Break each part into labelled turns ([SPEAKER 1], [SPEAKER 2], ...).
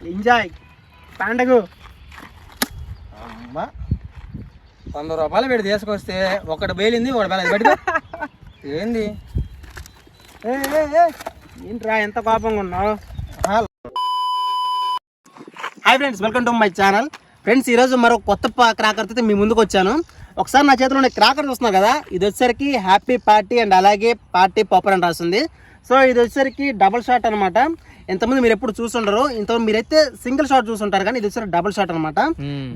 [SPEAKER 1] Enjoy పండగ
[SPEAKER 2] అమ్మా. వంద రూపాయలు పెట్టి తీసుకొస్తే ఒకటి బయలుంది ఒకటి బయలు పెట్టి ఏంది?
[SPEAKER 1] ఏంట్రా ఎంత కోపంగా ఉన్నావు? Hi friends welcome to my channel friends ఈరోజు మరో కొత్త క్రాకర్తో మీ ముందుకు వచ్చాను. ఒకసారి నా చేతిలో ఉన్న క్రాకర్ చూస్తున్నారు కదా? ఇది వచ్చేసరికి హ్యాపీ పార్టీ అండ్ అలాగే పార్టీ పాపర్ అని రాస్తుంది సో ఇది వచ్చేసరికి డబుల్ షాట్ అనమాట ఎంతమంది మీరు ఎప్పుడు చూసుండరు. ఇంతమంది మీరైతే సింగిల్ షాట్ చూసుంటారు కానీ ఇది వచ్చేసరికి డబుల్ షాట్ అనమాట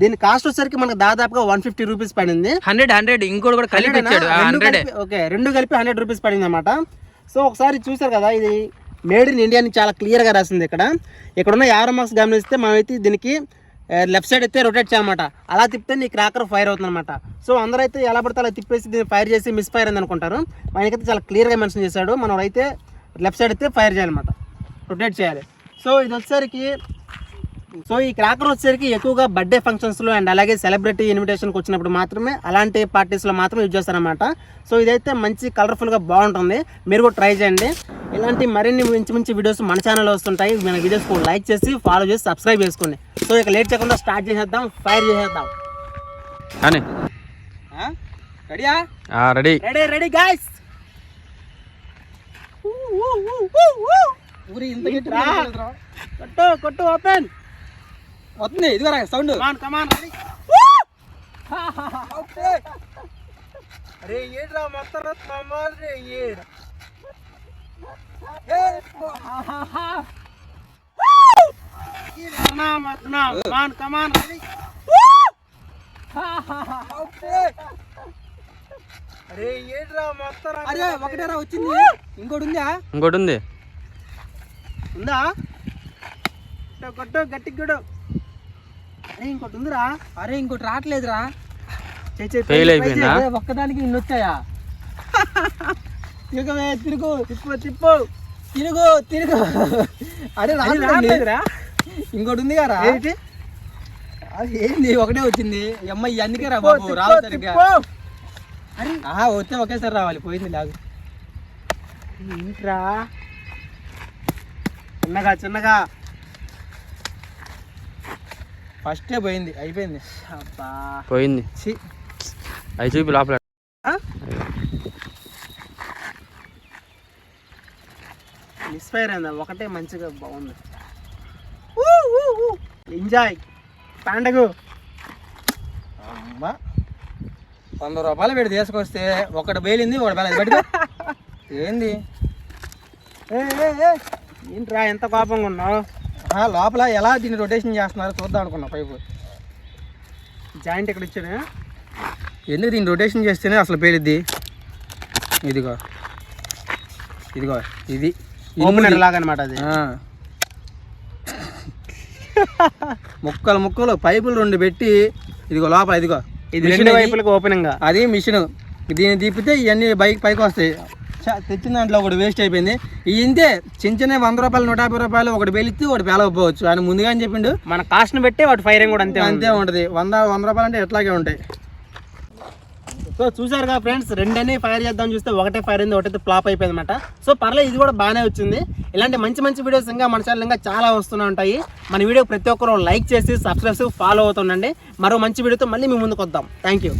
[SPEAKER 1] దీని కాస్ట్ వచ్చేసరికి మనకు దాదాపుగా one fifty rupees hundred.
[SPEAKER 3] Hundred hundred. ఇంకోటి కూడా కలిపి
[SPEAKER 1] ఓకే రెండు కలిపి హండ్రెడ్ రూపీస్ పడింది అనమాట సో ఒకసారి చూసారు కదా ఇది మేడ్ ఇన్ ఇండియా అని చాలా క్లియర్గా రాసింది ఇక్కడ. ఇక్కడ ఉన్న యారో మార్క్స్ గమనిస్తే మనమైతే దీనికి లెఫ్ట్ సైడ్ అయితే రొటేట్ చేయాలన్నమాట. అలా తిప్పితే నీ క్రాకర్ ఫైర్ అవుతుంది అనమాట సో అందరూ అయితే ఎలా పడితే అలా తిప్పేసి దీన్ని ఫైర్ చేసి మిస్ ఫైర్ అయింది అనుకుంటారు. మనకైతే చాలా క్లియర్గా మెన్షన్ చేశాడు. మనం అయితే లెఫ్ట్ సైడ్ అయితే ఫైర్ చేయాలన్నమాట. రొటేట్ చేయాలి. సో ఇది వచ్చేసరికి సో ఈ క్రాకర్ వచ్చేసరికి ఎక్కువగా బర్త్డే ఫంక్షన్స్లో అండ్ అలాగే సెలబ్రిటీ ఇన్విటేషన్కి వచ్చినప్పుడు మాత్రమే అలాంటి పార్టీస్లో మాత్రం యూజ్ చేస్తారనమాట సో ఇదైతే మంచి కలర్ఫుల్గా బాగుంటుంది. మీరు కూడా ట్రై చేయండి. ఇలాంటి మరిన్ని మంచి మంచి వీడియోస్ మన ఛానల్లో వస్తుంటాయి. మన వీడియోస్ లైక్ చేసి ఫాలో చేసి సబ్స్క్రైబ్ చేసుకోండి. సో ఇక లేట్ చేయకుండా స్టార్ట్ చేసేద్దాం. ఫైర్ చేసేద్దాం?
[SPEAKER 2] రెడీయా?
[SPEAKER 3] రెడీ.
[SPEAKER 1] రెడీ రెడీ గాయస్
[SPEAKER 2] ఊరి ఇంత గట్టి
[SPEAKER 1] రా. కొట్టు కొట్టు ఓపెన్
[SPEAKER 2] వస్తుంది ఇదిగో సౌండ్
[SPEAKER 1] కమాన్ కమాన్ అరే ఏడ్రా మొత్తం రే ఏడ్ కమాన్ కమాన్ అరే
[SPEAKER 2] అరే ఒకటేరా వచ్చింది. ఇంకోటి ఉందా?
[SPEAKER 3] ఇంకోటి ఉంది.
[SPEAKER 1] ఉందా? కొట్టు, గట్టి కొట్టు. అరే ఇంకోటి ఉందిరా?
[SPEAKER 2] అరే ఇంకోటి రావట్లేదురా.
[SPEAKER 1] try
[SPEAKER 3] అయిపోయిందా?
[SPEAKER 2] ఒక్కదానికి ఇన్ని వచ్చాయా? తిరుగవే తిరుగు.
[SPEAKER 1] తిప్పు తిప్పు.
[SPEAKER 2] తిరుగు తిరుగు. అరే
[SPEAKER 1] రావట్లేదురా.
[SPEAKER 2] ఇంకోటి ఉంది కదా?
[SPEAKER 1] ఏంటి?
[SPEAKER 2] అది ఏంది? ఒకటే వచ్చింది. అమ్మాయి అందుకే రా బాబు రావు.
[SPEAKER 1] అరే.
[SPEAKER 2] ఆహా వస్తే ఒకేసారి రావాలి. పోయింది లాగు.
[SPEAKER 1] ఏంట్రా? చిన్నగా చిన్నగా.
[SPEAKER 2] ఫస్టే పోయింది. అయిపోయింది.
[SPEAKER 1] అబ్బా.
[SPEAKER 3] పోయింది.
[SPEAKER 2] ఛీ.
[SPEAKER 3] అవి చూపి లోపల.
[SPEAKER 1] మిస్ఫైర్ అయిందా? ఒకటే మంచిగా బాగుంది. ఎంజాయ్ పండగ.
[SPEAKER 2] అమ్మా. వంద రూపాయలు పెట్టి తీసుకొస్తే ఒకటి బయలుంది ఒకటి బయలు పెట్టి ఏంది.
[SPEAKER 1] ఏంట్రా ఎంత కోపంగా ఉన్నావు?
[SPEAKER 2] ఆ, లోపల ఎలా దీన్ని రొటేషన్ చేస్తున్నారో చూద్దాం అనుకున్నా పైపు.
[SPEAKER 1] జాయింట్ ఇక్కడ ఇచ్చాడు?
[SPEAKER 2] ఎందుకు దీన్ని రొటేషన్ చేస్తేనే అసలు పేలిద్ది? ఇదిగో. ఇదిగో ఇది.
[SPEAKER 1] ఓపెనర్ లాగా అనమాట అది.
[SPEAKER 2] ముక్కలు ముక్కలు పైపులు రెండు పెట్టి ఇదిగో లోపల ఇదిగో.
[SPEAKER 1] ఇది రెండు. వైపులకు ఓపెనింగ్
[SPEAKER 2] అది మిషన్. దీన్ని తిప్పితే ఇవన్నీ బైక్ పైకి వస్తాయి. తెచ్చిన దాంట్లో ఒకటి వేస్ట్ అయిపోయింది. ఈ ఇంతే చిన్న చిన్న వంద రూపాయలు నూట యాభై రూపాయలు ఒకటి పేలిస్తే ఒకటి పేలకపోవచ్చు. ఆయన ముందుగానే చెప్పిండు.
[SPEAKER 1] మన కాస్ట్ని బట్టి వాటి ఫైరింగ్ కూడా అంతే
[SPEAKER 2] అంతే ఉంటది. వంద వంద రూపాయలు అంటే ఎట్లాగే ఉంటాయి.
[SPEAKER 1] సో చూసారుగా ఫ్రెండ్స్ రెండనే ఫైర్ చేద్దాం చూస్తే ఒకటే ఫైర్ అయింది ఒకటైతే ఫ్లాప్ అయిపోయింది అనమాట సో పర్లేదు ఇది కూడా బాగానే వచ్చింది. ఇలాంటి మంచి మంచి వీడియోస్ ఇంకా మన ఛానల్ ఇంకా చాలా వస్తూనే ఉంటాయి. మన వీడియో ప్రతి ఒక్కరు లైక్ చేసి సబ్స్క్రైబ్ ఫాలో అవుతుండండి. మరో మంచి వీడియోతో మళ్ళీ మీ ముందుకు వద్దాం. Thank you